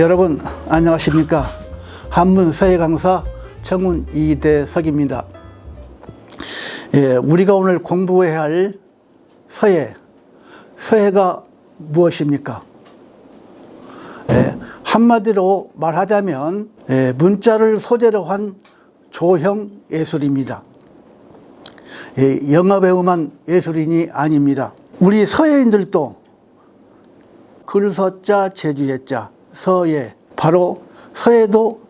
여러분 안녕하십니까 한문 서예 강사 정훈 이대석입니다. 예, 우리가 오늘 공부해야 할 서예 서예가 무엇입니까? 예, 한마디로 말하자면 예, 문자를 소재로 한 조형 예술입니다. 예, 영화 배우만 예술인이 아닙니다. 우리 서예인들도 글서자 제주예자 서예 바로 서예도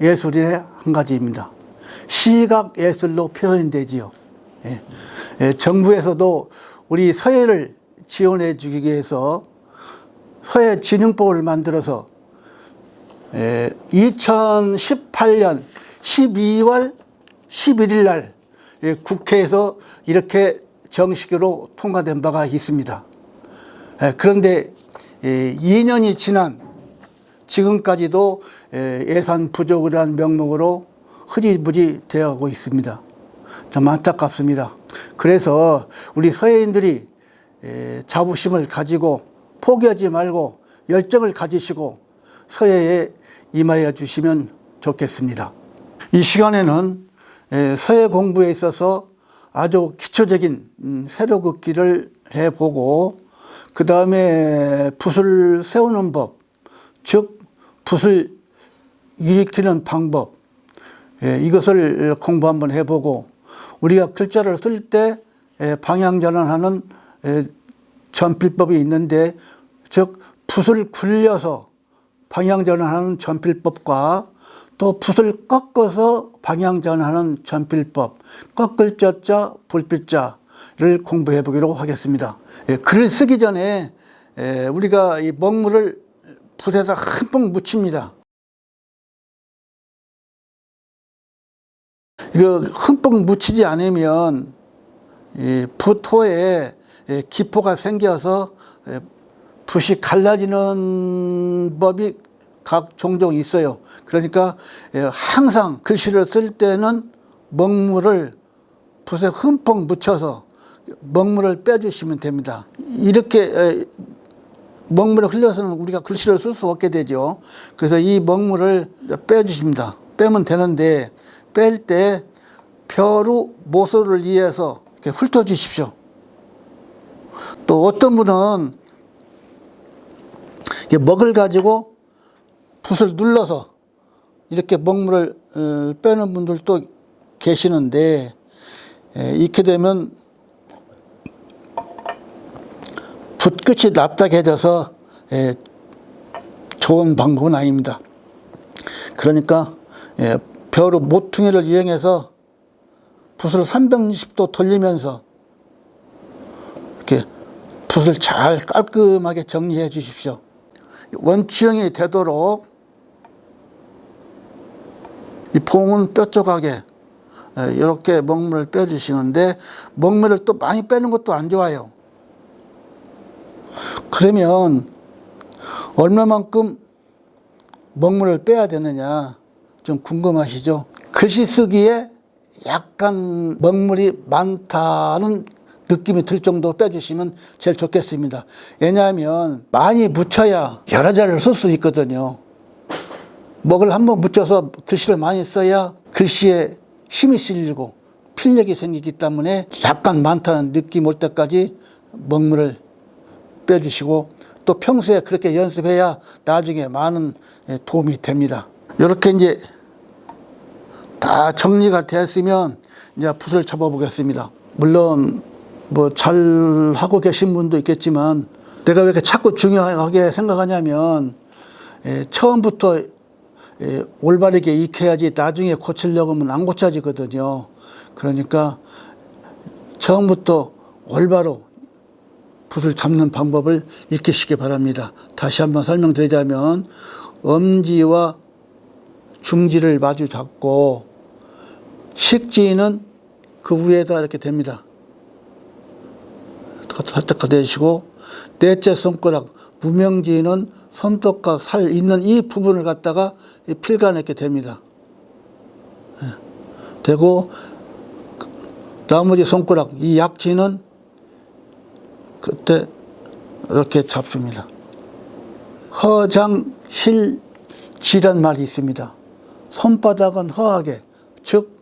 예술의 한 가지입니다. 시각 예술로 표현되지요. 예. 예, 정부에서도 우리 서예를 지원해 주기 위해서 서예 진흥법을 만들어서 예, 2018년 12월 11일 날 예, 국회에서 이렇게 정식으로 통과된 바가 있습니다. 예, 그런데 예, 2년이 지난 지금까지도 예, 예산 부족이라는 명목으로 흐지부지 되어가고 있습니다. 참 안타깝습니다. 그래서 우리 서예인들이 예, 자부심을 가지고 포기하지 말고 열정을 가지시고 서예에 임하여 주시면 좋겠습니다. 이 시간에는 예, 서예 공부에 있어서 아주 기초적인 음, 세로 긋기를 해보고 그 다음에 붓을 세우는 법, 즉 붓을 일으키는 방법 예, 이것을 공부 한번 해보고 우리가 글자를 쓸 때 방향 전환하는 예, 전필법이 있는데 즉 붓을 굴려서 방향 전환하는 전필법과 또 붓을 꺾어서 방향 전환하는 전필법 꺾을 자자 불필자를 공부해 보기로 하겠습니다. 예, 글을 쓰기 전에 예, 우리가 이 먹물을 붓에서 흠뻑 묻힙니다. 이거 흠뻑 묻히지 않으면 이 붓호에 예, 기포가 생겨서 예, 붓이 갈라지는 법이 각 종종 있어요. 그러니까 예, 항상 글씨를 쓸 때는 먹물을 붓에 흠뻑 묻혀서 먹물을 빼주시면 됩니다. 이렇게 에, 먹물을 흘려서는 우리가 글씨를 쓸 수 없게 되죠. 그래서 이 먹물을 빼주십니다. 빼면 되는데 뺄 때 벼루 모소를 이해해서 이렇게 훑어주십시오. 또 어떤 분은 이렇게 먹을 가지고 붓을 눌러서 이렇게 먹물을 어, 빼는 분들도 계시는데 에, 이렇게 되면 붓끝이 납작해져서 에, 좋은 방법은 아닙니다. 그러니까 예, 벼루 모퉁이를 이용해서 붓을 360도 돌리면서 이렇게 붓을 잘 깔끔하게 정리해 주십시오. 원추형이 되도록 이 봉은 뾰족하게 예, 이렇게 먹물을 빼주시는데 먹물을 또 많이 빼는 것도 안 좋아요. 그러면 얼마만큼 먹물을 빼야 되느냐 좀 궁금하시죠? 글씨 쓰기에 약간 먹물이 많다는 느낌이 들 정도로 빼주시면 제일 좋겠습니다. 왜냐하면 많이 묻혀야 여러 자를 쓸 수 있거든요. 먹을 한 번 묻혀서 글씨를 많이 써야 글씨에 힘이 실리고 필력이 생기기 때문에 약간 많다는 느낌 올 때까지 먹물을 빼주시고 또 평소에 그렇게 연습해야 나중에 많은 도움이 됩니다. 이렇게 이제 다 정리가 되었으면 이제 붓을 잡아 보겠습니다. 물론 뭐 잘 하고 계신 분도 있겠지만 내가 왜 이렇게 자꾸 중요하게 생각하냐면 예, 처음부터 예, 올바르게 익혀야지 나중에 고치려고 하면 안 고쳐지거든요. 그러니까 처음부터 올바로 붓을 잡는 방법을 익히시기 바랍니다. 다시 한번 설명드리자면 엄지와 중지를 마주 잡고 식지는 그 위에다 이렇게 됩니다. 살짝 가대시고 넷째 손가락 무명지는 손톱과 살 있는 이 부분을 갖다가 필간하게 됩니다. 예. 되고 나머지 손가락 이 약지는 그때 이렇게 잡습니다. 허장, 실, 지란 말이 있습니다. 손바닥은 허하게, 즉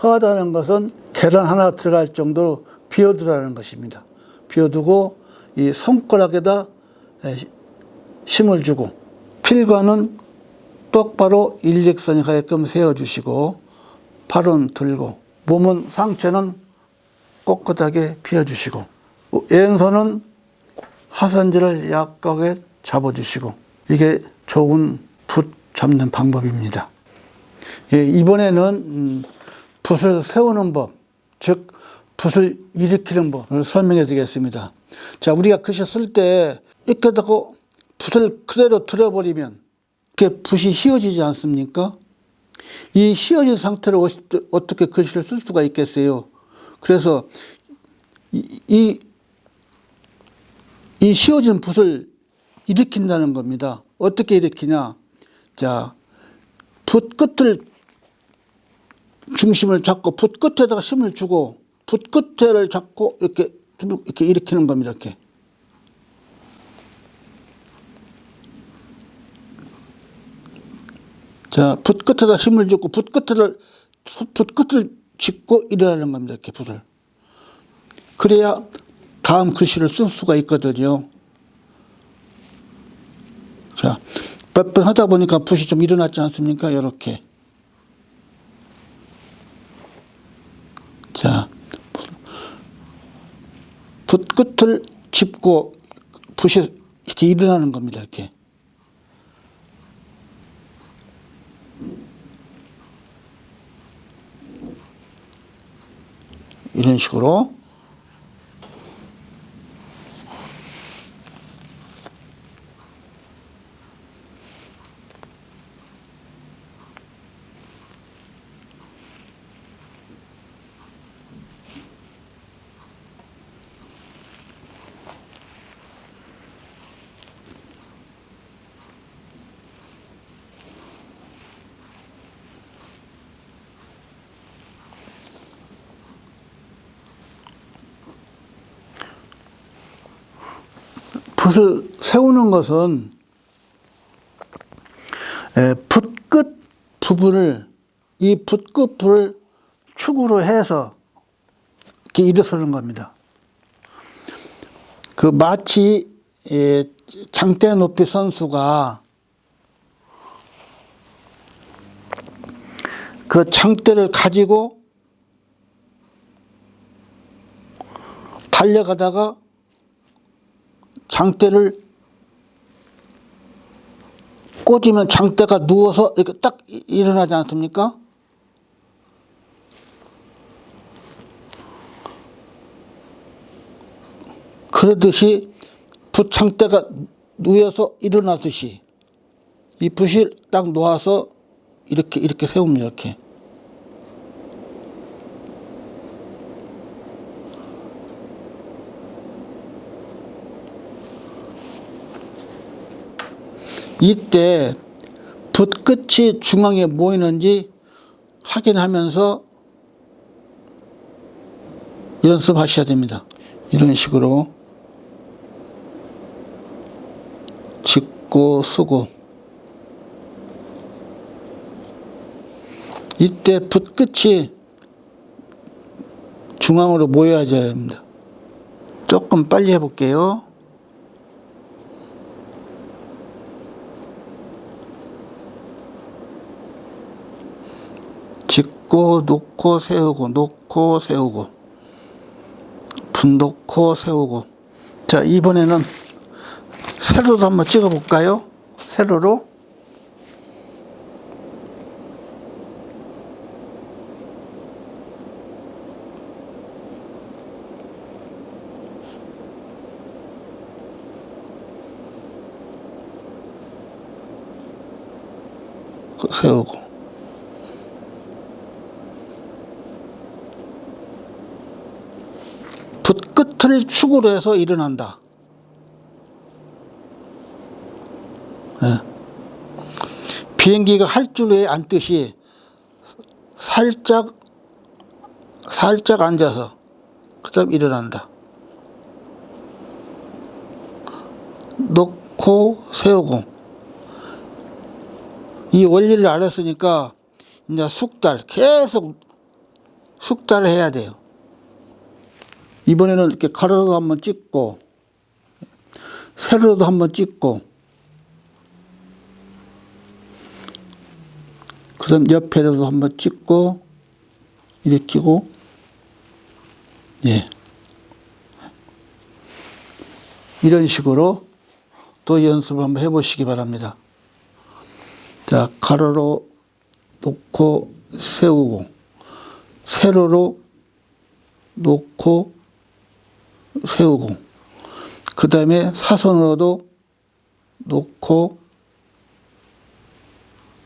허하다는 것은 계란 하나 들어갈 정도로 비워두라는 것입니다. 비워두고 이 손가락에다 에, 힘을 주고 필관은 똑바로 일직선에 가게끔 세워주시고 팔은 들고 몸은 상체는 꼿꼿하게 펴주시고 왼손은 하선지를 약하게 잡아주시고 이게 좋은 붓 잡는 방법입니다. 예, 이번에는 음, 붓을 세우는 법, 즉 붓을 일으키는 법을 설명해 드리겠습니다. 자, 우리가 글씨 쓸 때 이렇게 하고 붓을 그대로 들어버리면 이렇게 붓이 휘어지지 않습니까? 이 휘어진 어시- 어떻게 글씨를 쓸 수가 있겠어요? 그래서 이, 이, 이 휘어진 붓을 일으킨다는 겁니다. 어떻게 일으키냐? 자, 붓 끝을 중심을 잡고 붓 끝에다가 힘을 주고 붓 끝에를 잡고 이렇게 좀 이렇게 일으키는 겁니다. 이렇게. 자, 붓 끝에다 힘을 주고 붓 끝을 붓 끝을 짚고 일어나는 겁니다. 이렇게 붓을. 그래야 다음 글씨를 쓸 수가 있거든요. 자, 몇 번 하다 보니까 붓이 좀 일어났지 않습니까? 이렇게. 자, 붓 끝을 짚고 붓이 이렇게 일어나는 겁니다. 이렇게. 이런 식으로 붓을 세우는 것은 에, 붓끝 부분을 이 붓끝 부를 축으로 해서 이렇게 일어서는 겁니다. 그 마치 에, 장대 높이 선수가 그 장대를 가지고 달려가다가 장대를 꽂으면 장대가 누워서 이렇게 딱 이- 일어나지 않습니까? 그러듯이 붓장대가 누워서 일어나듯이 이 붓을 딱 놓아서 이렇게 이렇게 세웁니다. 이렇게. 이때 붓 끝이 중앙에 모이는지 확인하면서 연습하셔야 됩니다. 이런 식으로 짚고 쓰고 이때 붓 끝이 중앙으로 모여야 됩니다. 조금 빨리 해볼게요. 짚고 놓고 세우고 놓고 세우고 분 놓고 세우고. 자 이번에는 세로도 한번 찍어 볼까요? 세로로. 세우고 붓 끝을 축으로 해서 일어난다. 예. 비행기가 활주로에 앉듯이 살짝 살짝 앉아서 그다음 일어난다. 놓고 세우고 이 원리를 알았으니까 이제 숙달 계속 숙달을 해야 돼요. 이번에는 이렇게 가로도 한번 찍고 세로도 한번 찍고 그 다음 옆에도 한번 찍고 일으키고 예 이런 식으로 또 연습 한번 해보시기 바랍니다. 자 가로로 놓고 세우고 세로로 놓고 세우고 그 다음에 사선으로도 놓고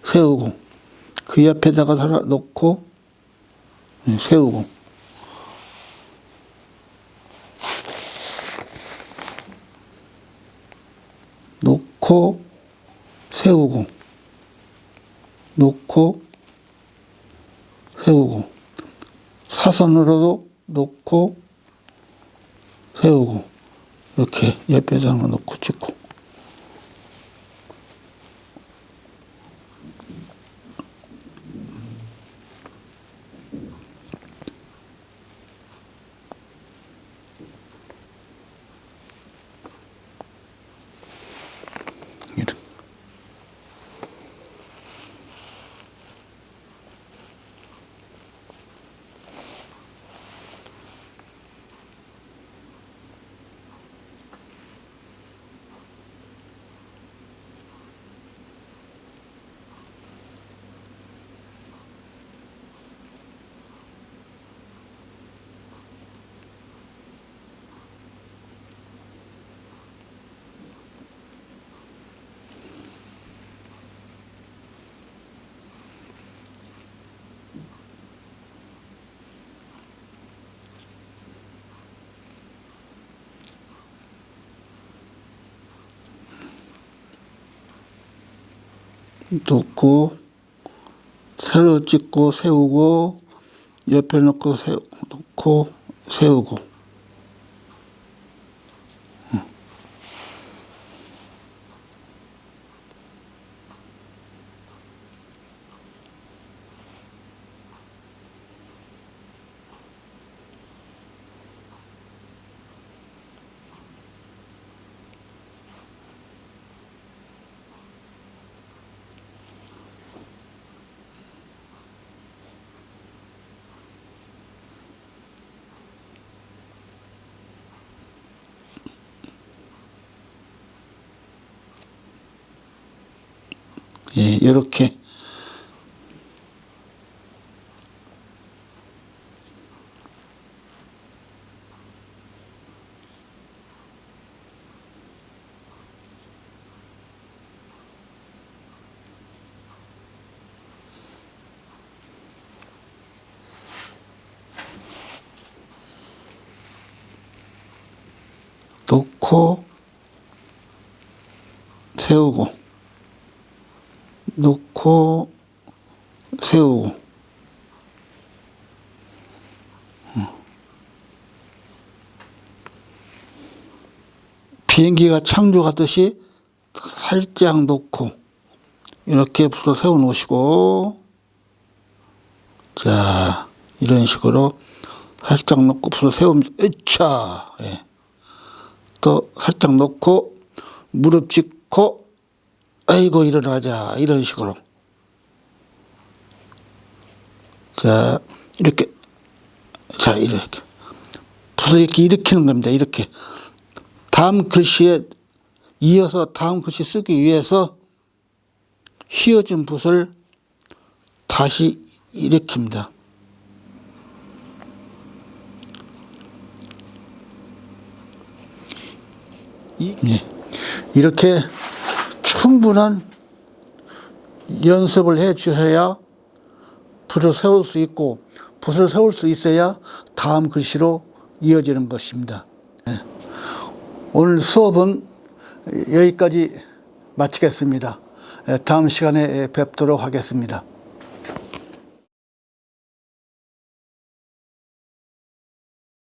세우고 그 옆에다가 놓고 예, 세우고. 놓고 세우고 놓고 세우고. 사선으로도 놓고 세우고 이렇게 하나 놓고 찍고 놓고 세로 찍고 세우고 옆에 놓고 세 놓고 세우고 예, 이렇게. 놓고 세우고 놓고 세우고 비행기가 창조하듯이 살짝 놓고 이렇게 부서 세워 놓으시고 자 이런 식으로 살짝 놓고 부서 세우면서 으차 예. 또 살짝 놓고 무릎 짚고 아이고 일어나자. 이런 식으로. 자 이렇게. 자 이렇게. 이렇게 일으키는 겁니다. 이렇게. 다음 글씨에 이어서 다음 글씨 쓰기 위해서 휘어진 붓을 다시 일으킵니다. 이- 네. 이렇게 충분한 연습을 해 주셔야 붓을 세울 수 있고 붓을 세울 수 있어야 다음 글씨로 이어지는 것입니다. 네. 오늘 수업은 여기까지 마치겠습니다. 다음 시간에 뵙도록 하겠습니다.